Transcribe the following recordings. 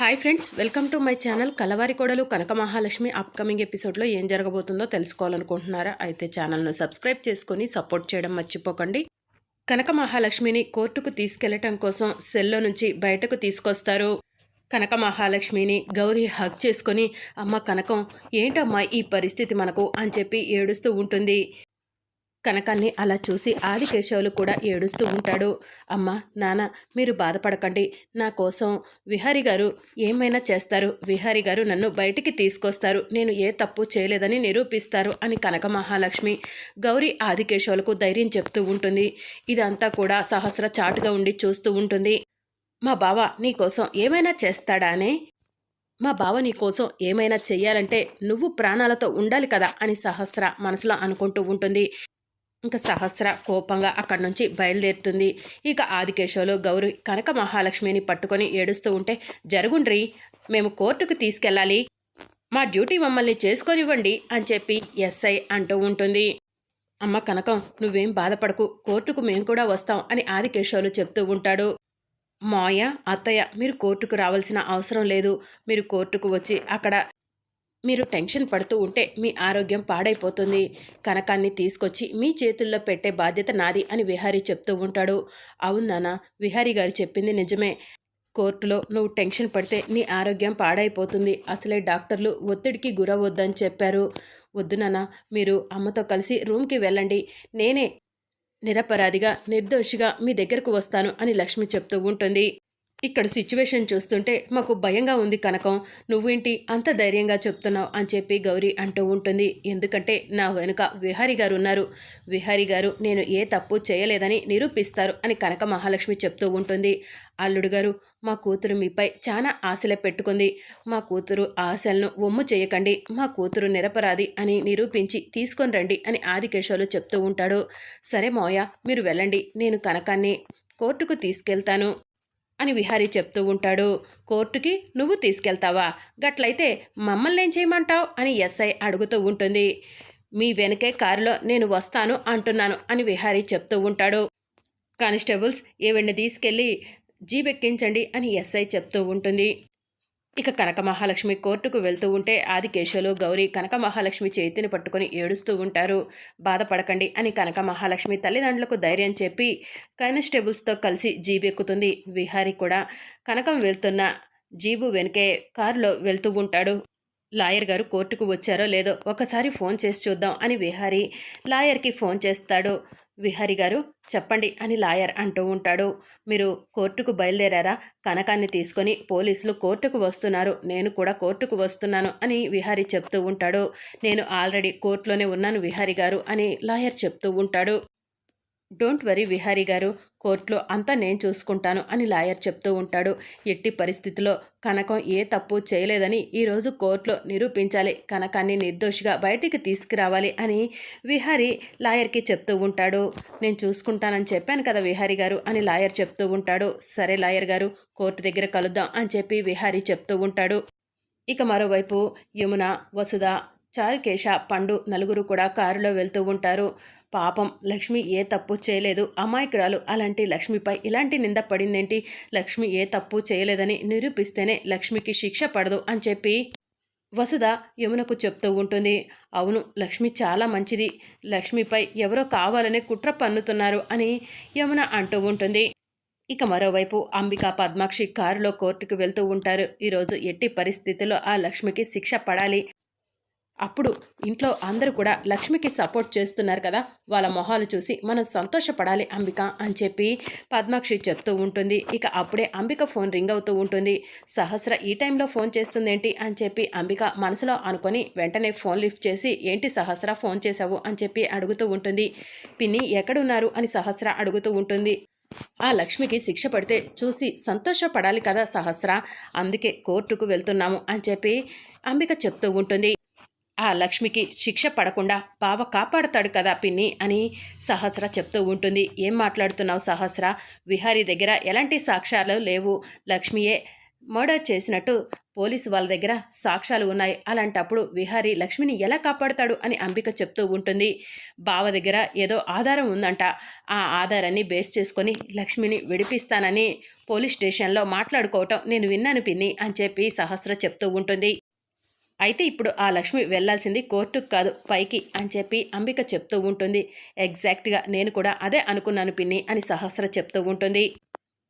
Hi friends welcome to my channel Kalavari Kodalu Kanaka Mahalakshmi upcoming ఎపిసోడ్లో ఏం జరగబోతుందో తెలుసుకోవాలనుకుంటున్నారా? అయితే ఛానల్ను సబ్స్క్రైబ్ చేసుకొని సపోర్ట్ చేయడం మర్చిపోకండి. కనక మహాలక్ష్మిని కోర్టుకు తీసుకెళ్ళటం కోసం సెల్లో నుంచి బయటకు తీసుకొస్తారు. కనక మహాలక్ష్మిని గౌరీ హక్ చేసుకొని అమ్మ కనకం ఏంటమ్మా ఈ పరిస్థితి మనకు? అని చెప్పి ఏడుస్తూ ఉంటుంది. కనకాన్ని అలా చూసి ఆదికేశవులు కూడా ఏడుస్తూ ఉంటాడు. అమ్మ నాన్న మీరు బాధపడకండి. నా కోసం విహారి గారు ఏమైనా చేస్తారు? విహారి గారు నన్ను బయటికి తీసుకొస్తారు. నేను ఏ తప్పు చేయలేదని నిరూపిస్తారు అని కనక మహాలక్ష్మి గౌరీ ఆదికేశవులకు ధైర్యం చెప్తూ ఉంటుంది. ఇదంతా కూడా సహస్ర చాటుగా ఉండి చూస్తూ ఉంటుంది. మా బావ నీకోసం ఏమైనా చేస్తాడా అనే మా బావ నీ కోసం ఏమైనా చెయ్యాలంటే నువ్వు ప్రాణాలతో ఉండాలి కదా అని సహస్ర మనసులో అనుకుంటూ ఉంటుంది. ఇంకా సహస్ర కోపంగా అక్కడి నుంచి బయలుదేరుతుంది. ఇక ఆదికేశవులు గౌరి కనక మహాలక్ష్మిని పట్టుకొని ఏడుస్తూ ఉంటే జరుగుండ్రి మేము కోర్టుకు తీసుకెళ్ళాలి. మా డ్యూటీ మమ్మల్ని చేసుకొనివ్వండి అని చెప్పి ఎస్ఐ అంటూ ఉంటుంది. అమ్మ కనకం నువ్వేం బాధపడకు. కోర్టుకు మేము కూడా వస్తాం అని ఆదికేశవులు చెప్తూ ఉంటాడు. మాయ అత్తయ్య మీరు కోర్టుకు రావాల్సిన అవసరం లేదు. మీరు కోర్టుకు వచ్చి అక్కడ మీరు టెన్షన్ పడుతూ ఉంటే మీ ఆరోగ్యం పాడైపోతుంది. కనకాన్ని తీసుకొచ్చి మీ చేతుల్లో పెట్టే బాధ్యత నాది అని విహారీ చెప్తూ ఉంటాడు. అవును నాన్న విహారీ గారు చెప్పింది నిజమే. కోర్టులో నువ్వు టెన్షన్ పడితే నీ ఆరోగ్యం పాడైపోతుంది. అసలే డాక్టర్లు ఒత్తిడికి గురవద్దని చెప్పారు. వద్దు నాన్న మీరు అమ్మతో కలిసి రూమ్కి వెళ్ళండి. నేనే నిరపరాధిగా నిర్దోషిగా మీ దగ్గరకు వస్తాను అని లక్ష్మి చెప్తూ ఉంటుంది. ఇక్కడ సిచ్యువేషన్ చూస్తుంటే మాకు భయంగా ఉంది కనకం. నువ్వేంటి అంత ధైర్యంగా చెప్తున్నావు అని చెప్పి గౌరీ అంటూ ఉంటుంది. ఎందుకంటే నా వెనుక విహారి గారు ఉన్నారు. విహారి గారు నేను ఏ తప్పు చేయలేదని నిరూపిస్తారు అని కనక మహాలక్ష్మి చెప్తూ ఉంటుంది. అల్లుడు గారు మా కూతురు మీపై చాలా ఆశలే పెట్టుకుంది. మా కూతురు ఆశలను ఒమ్ము చేయకండి. మా కూతురు నిరపరాధి అని నిరూపించి తీసుకొని రండి అని ఆదికేశవులు చెప్తూ ఉంటాడు. సరే మోయ మీరు వెళ్ళండి. నేను కనకాన్ని కోర్టుకు తీసుకెళ్తాను. అని విహారీ చెప్తూ ఉంటాడు. కోర్టుకి నువ్వు తీసుకెళ్తావా? గట్లయితే మమ్మల్ని ఏం చేయమంటావు? అని ఎస్ఐ అడుగుతూ ఉంటుంది. మీ వెనకే కారులో నేను వస్తాను అంటున్నాను అని విహారీ చెప్తూ ఉంటాడు. కానిస్టేబుల్స్ ఈవిడ్ని తీసుకెళ్ళి జీబెక్కించండి అని ఎస్ఐ చెప్తూ ఉంటుంది. ఇక కనక మహాలక్ష్మి కోర్టుకు వెళ్తూ ఉంటే ఆదికేశవులు గౌరీ కనక మహాలక్ష్మి చేతిని పట్టుకొని ఏడుస్తూ ఉంటారు. బాధపడకండి అని కనక మహాలక్ష్మి తల్లిదండ్రులకు ధైర్యం చెప్పి కానిస్టేబుల్స్తో కలిసి జీబెక్కుతుంది విహారీ కూడా కనకం వెళ్తున్న జీబు వెనుకే కారులో వెళ్తూ ఉంటాడు. లాయర్ గారు కోర్టుకు వచ్చారో లేదో ఒకసారి ఫోన్ చేసి చూద్దాం అని విహారీ లాయర్కి ఫోన్ చేస్తాడు. విహారి గారు చెప్పండి అని లాయర్ అంటూ ఉంటాడు. మీరు కోర్టుకు బయలుదేరారా? కనకాన్ని తీసుకొని పోలీసులు కోర్టుకు వస్తున్నారు. నేను కూడా కోర్టుకు వస్తున్నాను అని విహారి చెప్తూ ఉంటాడు. నేను ఆల్రెడీ కోర్టులోనే ఉన్నాను విహారి గారు అని లాయర్ చెప్తూ ఉంటాడు. డోంట్ వరీ విహారీ గారు కోర్టులో అంతా నేను చూసుకుంటాను అని లాయర్ చెప్తూ ఉంటాడు. ఎట్టి పరిస్థితిలో కనకం ఏ తప్పు చేయలేదని ఈరోజు కోర్టులో నిరూపించాలి. కనకాన్ని నిర్దోషిగా బయటికి తీసుకురావాలి అని విహారి లాయర్కి చెప్తూ ఉంటాడు. నేను చూసుకుంటానని చెప్పాను కదా విహారి గారు అని లాయర్ చెప్తూ ఉంటాడు. సరే లాయర్ గారు కోర్టు దగ్గర కలుద్దాం అని చెప్పి విహారి చెప్తూ ఉంటాడు. ఇక మరోవైపు యమున వసుధ చారుకేశ పండు నలుగురు కూడా కారులో వెళ్తూ ఉంటారు. పాపం లక్ష్మి ఏ తప్పు చేయలేదు. అమాయకురాలు అలాంటి లక్ష్మిపై ఇలాంటి నింద పడిందేంటి? లక్ష్మి ఏ తప్పు చేయలేదని నిరూపిస్తేనే లక్ష్మికి శిక్ష పడదు అని చెప్పి వసుధ యమునకు చెప్తూ ఉంటుంది. అవును లక్ష్మి చాలా మంచిది. లక్ష్మిపై ఎవరో కావాలనే కుట్ర పన్నుతున్నారు అని యమున అంటూ ఉంటుంది. ఇక మరోవైపు అంబికా పద్మాక్షి కారులో కోర్టుకు వెళ్తూ ఉంటారు. ఈరోజు ఎట్టి పరిస్థితుల్లో ఆ లక్ష్మికి శిక్ష పడాలి? అప్పుడు ఇంట్లో అందరూ కూడా లక్ష్మికి సపోర్ట్ చేస్తున్నారు కదా. వాళ్ళ మొహాలు చూసి మనం సంతోషపడాలి అంబిక అని చెప్పి పద్మాక్షి చెప్తూ ఉంటుంది. ఇక అప్పుడే అంబిక ఫోన్ రింగ్ అవుతూ ఉంటుంది. సహస్ర ఈ టైంలో ఫోన్ చేస్తుందేంటి అని చెప్పి అంబిక మనసులో అనుకొని వెంటనే ఫోన్ లిఫ్ట్ చేసి ఏంటి సహస్ర ఫోన్ చేశావు? అని చెప్పి అడుగుతూ ఉంటుంది. పిన్ని ఎక్కడున్నారు? అని సహస్ర అడుగుతూ ఉంటుంది. ఆ లక్ష్మికి శిక్ష పడితే చూసి సంతోషపడాలి కదా సహస్ర. అందుకే కోర్టుకు వెళ్తున్నాము అని చెప్పి అంబిక చెప్తూ ఉంటుంది. ఆ లక్ష్మికి శిక్ష పడకుండా బావ కాపాడుతాడు కదా పిన్ని అని సహస్ర చెప్తూ ఉంటుంది. ఏం మాట్లాడుతున్నావు సహస్ర? విహారీ దగ్గర ఎలాంటి సాక్ష్యాలు లేవు. లక్ష్మియే మర్డర్ చేసినట్టు పోలీసు వాళ్ళ దగ్గర సాక్ష్యాలు ఉన్నాయి. అలాంటప్పుడు విహారీ లక్ష్మిని ఎలా కాపాడుతాడు అని అంబిక చెప్తూ ఉంటుంది. బావ దగ్గర ఏదో ఆధారం ఉందంట. ఆ ఆధారాన్ని బేస్ చేసుకొని లక్ష్మిని విడిపిస్తానని పోలీస్ స్టేషన్లో మాట్లాడుకోవటం నేను విన్నాను పిన్ని అని చెప్పి సహస్ర చెప్తూ ఉంటుంది. అయితే ఇప్పుడు ఆ లక్ష్మి వెళ్ళాల్సింది కోర్టుకు కాదు పైకి అని చెప్పి అంబిక చెప్తూ ఉంటుంది. ఎగ్జాక్ట్గా నేను కూడా అదే అనుకున్నాను పిన్ని అని సహస్ర చెప్తూ ఉంటుంది.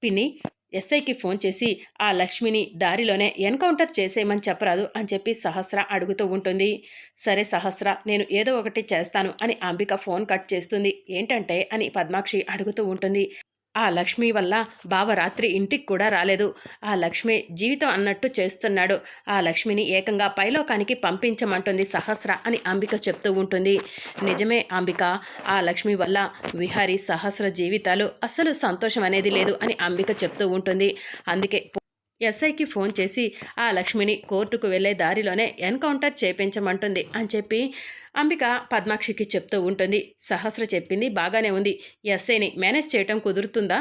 పిన్ని ఎస్ఐకి ఫోన్ చేసి ఆ లక్ష్మిని దారిలోనే ఎన్కౌంటర్ చేసేయమని చెప్పరాదు అని చెప్పి సహస్ర అడుగుతూ ఉంటుంది. సరే సహస్ర నేను ఏదో ఒకటి చేస్తాను అని అంబిక ఫోన్ కట్ చేస్తుంది. ఏంటంటే అని పద్మాక్షి అడుగుతూ ఉంటుంది. ఆ లక్ష్మి వల్ల బావ రాత్రి ఇంటికి కూడా రాలేదు. ఆ లక్ష్మి జీవితం అన్నట్టు చేస్తున్నాడు. ఆ లక్ష్మిని ఏకంగా పైలోకానికి పంపించమంటుంది సహస్ర అని అంబిక చెప్తూ ఉంటుంది. నిజమే అంబిక ఆ లక్ష్మి వల్ల విహారీ సహస్ర జీవితాలు అస్సలు సంతోషం అనేది లేదు అని అంబిక చెప్తూ ఉంటుంది. అందుకే ఎస్ఐకి ఫోన్ చేసి ఆ లక్ష్మిని కోర్టుకు వెళ్ళే దారిలోనే ఎన్కౌంటర్ చేపించమంటుంది అని చెప్పి అంబిక పద్మాక్షికి చెప్తూ ఉంటుంది. సహస్ర చెప్పింది బాగానే ఉంది. ఎస్ఐని మేనేజ్ చేయటం కుదురుతుందా?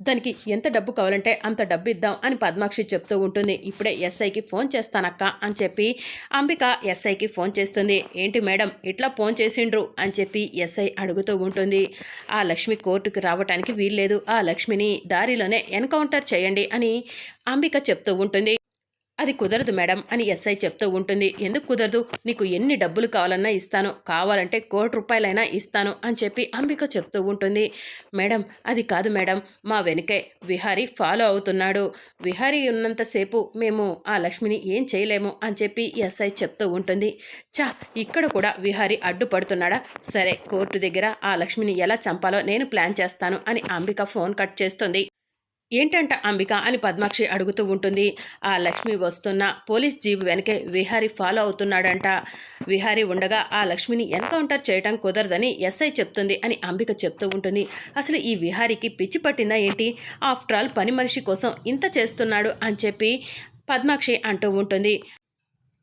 దానికి ఎంత డబ్బు కావాలంటే అంత డబ్బు ఇద్దాం అని పద్మాక్షి చెప్తూ ఉంటుంది. ఇప్పుడే ఎస్ఐకి ఫోన్ చేస్తానక్క అని చెప్పి అంబిక ఎస్ఐకి ఫోన్ చేస్తుంది. ఏంటి మేడం ఇట్లా ఫోన్ చేసిండ్రు అని చెప్పి ఎస్ఐ అడుగుతూ ఉంటుంది. ఆ లక్ష్మి కోర్టుకు రావటానికి వీల్లేదు. ఆ లక్ష్మిని దారిలోనే ఎన్కౌంటర్ చేయండి అని అంబిక చెప్తూ ఉంటుంది. అది కుదరదు మేడం అని ఎస్ఐ చెప్తూ ఉంటుంది. ఎందుకు కుదరదు? నీకు ఎన్ని డబ్బులు కావాలన్నా ఇస్తాను. కావాలంటే కోటి రూపాయలైనా ఇస్తాను అని చెప్పి అంబిక చెప్తూ ఉంటుంది. మేడం అది కాదు మేడం. మా వెనుకే విహారీ ఫాలో అవుతున్నాడు. విహారీ ఉన్నంతసేపు మేము ఆ లక్ష్మిని ఏం చేయలేము అని చెప్పి ఎస్ఐ చెప్తూ ఉంటుంది. చా ఇక్కడ కూడా విహారీ అడ్డుపడుతున్నాడా? సరే కోర్టు దగ్గర ఆ లక్ష్మిని ఎలా చంపాలో నేను ప్లాన్ చేస్తాను అని అంబిక ఫోన్ కట్ చేస్తుంది. ఏంటంట అంబిక అని పద్మాక్షి అడుగుతూ ఉంటుంది. ఆ లక్ష్మి వస్తున్న పోలీస్ జీబు వెనకే విహారి ఫాలో అవుతున్నాడంట. విహారి ఉండగా ఆ లక్ష్మిని ఎన్కౌంటర్ చేయటం కుదరదని ఎస్ఐ చెప్తుంది అని అంబిక చెప్తూ ఉంటుంది. అసలు ఈ విహారికి పిచ్చి పట్టిందా ఏంటి? ఆఫ్టర్ ఆల్ పని మనిషి కోసం ఇంత చేస్తున్నాడు అని చెప్పి పద్మాక్షి అంటూ ఉంటుంది.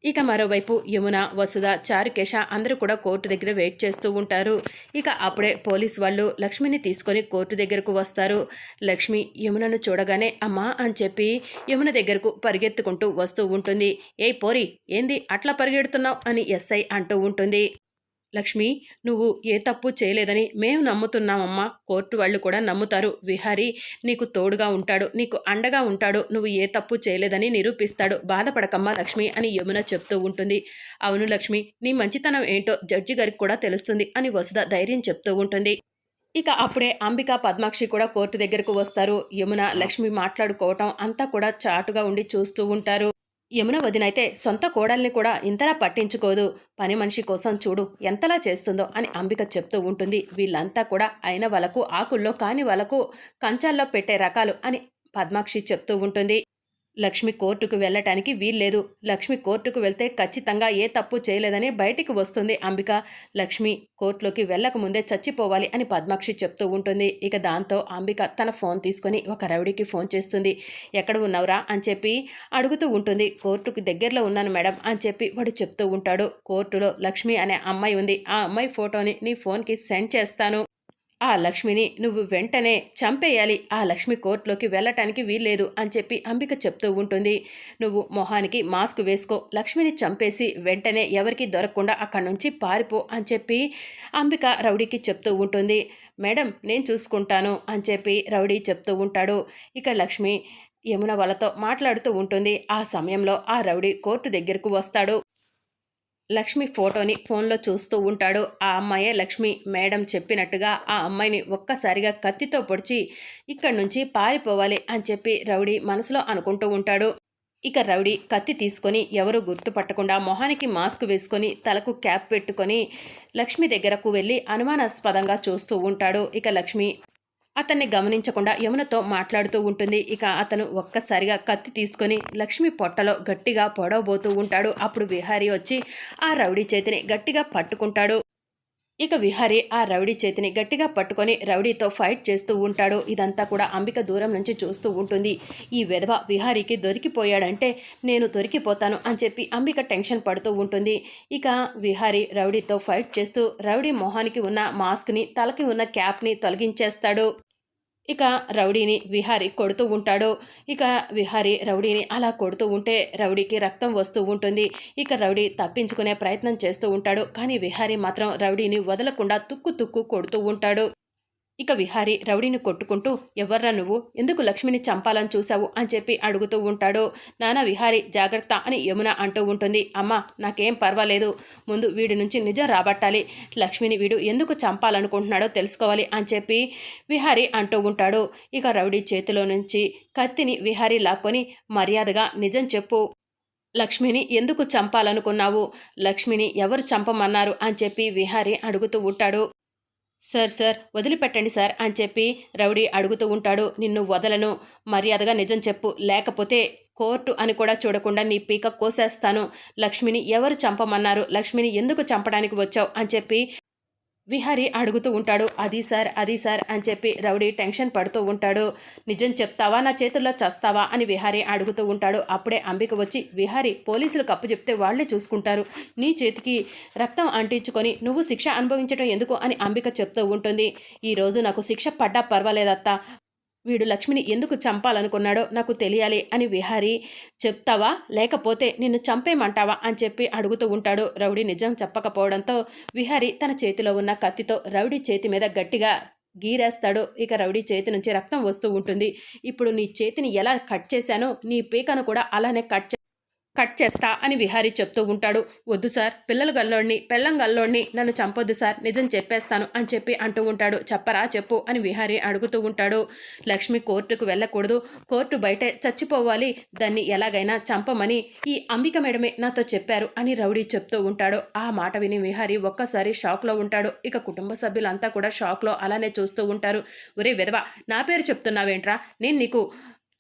ఇక మరోవైపు యమున వసుధ చారుకేశ అందరూ కూడా కోర్టు దగ్గర వెయిట్ చేస్తూ ఉంటారు. ఇక అప్పుడే పోలీస్ వాళ్ళు లక్ష్మిని తీసుకొని కోర్టు దగ్గరకు వస్తారు. లక్ష్మి యమునను చూడగానే అమ్మా అని చెప్పి యమున దగ్గరకు పరిగెత్తుకుంటూ వస్తూ ఉంటుంది. ఏ పోరి ఏంది అట్లా పరిగెడుతున్నావు? అని ఎస్ఐ అంటూ ఉంటుంది. లక్ష్మి నువ్వు ఏ తప్పు చేయలేదని మేము నమ్ముతున్నామమ్మా. కోర్టు వాళ్ళు కూడా నమ్ముతారు. విహారీ నీకు తోడుగా ఉంటాడు. నీకు అండగా ఉంటాడు. నువ్వు ఏ తప్పు చేయలేదని నిరూపిస్తాడు. బాధపడకమ్మా లక్ష్మి అని యమున చెప్తూ ఉంటుంది. అవును లక్ష్మి నీ మంచితనం ఏంటో జడ్జి గారికి కూడా తెలుస్తుంది అని వసుధ ధైర్యం చెప్తూ ఉంటుంది. ఇక అప్పుడే అంబిక పద్మాక్షి కూడా కోర్టు దగ్గరకు వస్తారు. యమున లక్ష్మి మాట్లాడుకోవటం అంతా కూడా చాటుగా ఉండి చూస్తూ ఉంటారు. యమున వదినైతే సొంత కోడల్ని కూడా ఇంతలా పట్టించుకోదు. పని మనిషి కోసం చూడు ఎంతలా చేస్తుందో అని అంబిక చెప్తూ ఉంటుంది. వీళ్ళంతా కూడా అయిన వాళ్ళకు ఆకుల్లో కాని వాళ్ళకు కంచాల్లో పెట్టే రకాలు అని పద్మాక్షి చెప్తూ ఉంటుంది. లక్ష్మి కోర్టుకు వెళ్ళటానికి వీల్లేదు. లక్ష్మి కోర్టుకు వెళ్తే ఖచ్చితంగా ఏ తప్పు చేయలేదని బయటికి వస్తుంది అంబిక. లక్ష్మి కోర్టులోకి వెళ్ళకముందే చచ్చిపోవాలి అని పద్మాక్షి చెప్తూ ఉంటుంది. ఇక దాంతో అంబిక తన ఫోన్ తీసుకొని ఒక రౌడీకి ఫోన్ చేస్తుంది. ఎక్కడ ఉన్నావురా? అని చెప్పి అడుగుతూ ఉంటుంది. కోర్టుకు దగ్గరలో ఉన్నాను మేడం అని చెప్పి వాడు చెప్తూ ఉంటాడు. కోర్టులో లక్ష్మి అనే అమ్మాయి ఉంది. ఆ అమ్మాయి ఫోటోని నీ ఫోన్కి సెండ్ చేస్తాను. ఆ లక్ష్మిని నువ్వు వెంటనే చంపేయాలి. ఆ లక్ష్మి కోర్టులోకి వెళ్ళటానికి వీల్లేదు అని చెప్పి అంబిక చెప్తూ ఉంటుంది. నువ్వు మొహానికి మాస్క్ వేసుకో. లక్ష్మిని చంపేసి వెంటనే ఎవరికి దొరకకుండా అక్కడి నుంచి పారిపో అని చెప్పి అంబిక రౌడీకి చెప్తూ ఉంటుంది. మేడం నేను చూసుకుంటాను అని చెప్పి రౌడీ చెప్తూ ఉంటాడు. ఇక లక్ష్మి యమున వాళ్ళతో మాట్లాడుతూ ఉంటుంది. ఆ సమయంలో ఆ రౌడీ కోర్టు దగ్గరకు వస్తాడు. లక్ష్మి ఫోటోని ఫోన్లో చూస్తూ ఉంటాడు. ఆ అమ్మాయే లక్ష్మి మేడం చెప్పినట్టుగా ఆ అమ్మాయిని ఒక్కసారిగా కత్తితో పొడిచి ఇక్కడి నుంచి పారిపోవాలి అని చెప్పి రౌడీ మనసులో అనుకుంటూ ఉంటాడు. ఇక రౌడీ కత్తి తీసుకొని ఎవరు గుర్తుపట్టకుండా మొహానికి మాస్క్ వేసుకొని తలకు క్యాప్ పెట్టుకొని లక్ష్మి దగ్గరకు వెళ్ళి అనుమానాస్పదంగా చూస్తూ ఉంటాడు. ఇక లక్ష్మి అతన్ని గమనించకుండా యమునతో మాట్లాడుతూ ఉంటుంది. ఇక అతను ఒక్కసారిగా కత్తి తీసుకొని లక్ష్మి పొట్టలో గట్టిగా పొడవబోతూ ఉంటాడు. అప్పుడు విహారీ వచ్చి ఆ రౌడీ చేతిని గట్టిగా పట్టుకుంటాడు. ఇక విహారీ ఆ రౌడీ చేతిని గట్టిగా పట్టుకొని రౌడీతో ఫైట్ చేస్తూ ఉంటాడు. ఇదంతా కూడా అంబిక దూరం నుంచి చూస్తూ ఉంటుంది. ఈ విధవ విహారీకి దొరికిపోయాడంటే నేను దొరికిపోతాను అని చెప్పి అంబిక టెన్షన్ పడుతూ ఉంటుంది. ఇక విహారీ రౌడీతో ఫైట్ చేస్తూ రౌడీ మొహానికి ఉన్న మాస్క్ని తలకి ఉన్న క్యాప్ని తొలగించేస్తాడు. ఇక రౌడీని విహారీ కొడుతూ ఉంటాడు. ఇక విహారీ రౌడీని అలా కొడుతూ ఉంటే రౌడీకి రక్తం వస్తూ ఉంటుంది. ఇక రౌడీ తప్పించుకునే ప్రయత్నం చేస్తూ ఉంటాడు. కానీ విహారీ మాత్రం రౌడీని వదలకుండా తుక్కు తుక్కు కొడుతూ ఉంటాడు. ఇక విహారి రౌడీని కొట్టుకుంటూ ఎవర్రా నువ్వు? ఎందుకు లక్ష్మిని చంపాలని చూశావు? అని చెప్పి అడుగుతూ ఉంటాడు. నానా విహారి జాగ్రత్త అని యమున అంటూ ఉంటుంది. అమ్మ నాకేం పర్వాలేదు. ముందు వీడి నుంచి నిజం రాబట్టాలి. లక్ష్మిని వీడు ఎందుకు చంపాలనుకుంటున్నాడో తెలుసుకోవాలి అని చెప్పి విహారి అంటూ ఉంటాడు. ఇక రౌడీ చేతిలో నుంచి కత్తిని విహారి లాక్కొని మర్యాదగా నిజం చెప్పు. లక్ష్మిని ఎందుకు చంపాలనుకున్నావు? లక్ష్మిని ఎవరు చంపమన్నారు? అని చెప్పి విహారి అడుగుతూ ఉంటాడు. సార్ సార్ వదిలిపెట్టండి సార్ అని చెప్పి రౌడీ అడుగుతూ ఉంటాడు. నిన్ను వదలను. మర్యాదగా నిజం చెప్పు. లేకపోతే కోర్టు అని కూడా చూడకుండా నీ పీక కోసేస్తాను. లక్ష్మిని ఎవరు చంపమన్నారు? లక్ష్మిని ఎందుకు చంపడానికి వచ్చావు? అని చెప్పి విహారి అడుగుతూ ఉంటాడు అది సార్ అది సార్ అని చెప్పి రౌడీ టెన్షన్ పడుతూ ఉంటాడు. నిజం చెప్తావా? నా చేతుల్లో చస్తావా? అని విహారి అడుగుతూ ఉంటాడు. అప్పుడే అంబిక వచ్చి విహారి పోలీసులు కప్పు చెప్తే వాళ్ళే చూసుకుంటారు. నీ చేతికి రక్తం అంటించుకొని నువ్వు శిక్ష అనుభవించడం ఎందుకు? అని అంబిక చెప్తూ ఉంటుంది. ఈరోజు నాకు శిక్ష పడ్డా పర్వాలేదత్తా. వీడు లక్ష్మిని ఎందుకు చంపాలనుకున్నాడో నాకు తెలియాలి అని విహారి చెప్తావా? లేకపోతే నిన్ను చంపేయమంటావా? అని చెప్పి అడుగుతూ ఉంటాడు రౌడీ నిజం చెప్పకపోవడంతో విహారి తన చేతిలో ఉన్న కత్తితో రౌడీ చేతి మీద గట్టిగా గీరేస్తాడు. ఇక రౌడీ చేతి నుంచి రక్తం వస్తూ ఉంటుంది. ఇప్పుడు నీ చేతిని ఎలా కట్ చేశానో నీ పీకను కూడా అలానే కట్ చే- కట్ చేస్తా అని విహారీ చెప్తూ ఉంటాడు. వద్దు సార్ పిల్లలు గల్లోడిని పెళ్ళం గల్లోడిని నన్ను చంపొద్దు సార్ నిజం చెప్పేస్తాను అని చెప్పి అంటూ ఉంటాడు. చెప్పరా చెప్పు అని విహారీ అడుగుతూ ఉంటాడు. లక్ష్మి కోర్టుకు వెళ్ళకూడదు. కోర్టు బయటే చచ్చిపోవాలి. దాన్ని ఎలాగైనా చంపమని ఈ అంబిక మేడమే నాతో చెప్పారు అని రౌడీ చెప్తూ ఉంటాడు. ఆ మాట విని విహారీ ఒక్కసారి షాక్లో ఉంటాడు. ఇక కుటుంబ సభ్యులంతా కూడా షాక్లో అలానే చూస్తూ ఉంటారు. ఒరే విధవ నా పేరు చెప్తున్నావేంట్రా? నేను నీకు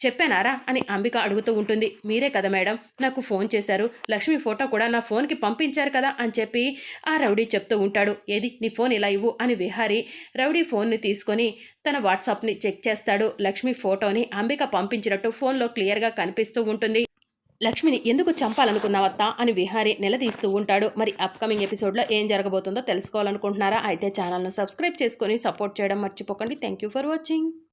చెప్పానారా అని అంబిక అడుగుతూ ఉంటుంది. మీరే కదా మేడం నాకు ఫోన్ చేశారు. లక్ష్మి ఫోటో కూడా నా ఫోన్కి పంపించారు కదా అని చెప్పి ఆ రౌడీ చెప్తూ ఉంటాడు. ఏది నీ ఫోన్ ఇలా ఇవ్వు అని విహారి రౌడీ ఫోన్ని తీసుకొని తన వాట్సాప్ని చెక్ చేస్తాడు. లక్ష్మి ఫోటోని అంబిక పంపించినట్టు ఫోన్లో క్లియర్గా కనిపిస్తూ ఉంటుంది. లక్ష్మిని ఎందుకు చంపాలనుకున్నావత్తా అని విహారి నిలదీస్తూ ఉంటాడు. మరి అప్కమింగ్ ఎపిసోడ్లో ఏం జరగబోతుందో తెలుసుకోవాలనుకుంటున్నారా? అయితే ఛానల్ను సబ్స్క్రైబ్ చేసుకొని సపోర్ట్ చేయడం మర్చిపోకండి. Thank you for watching.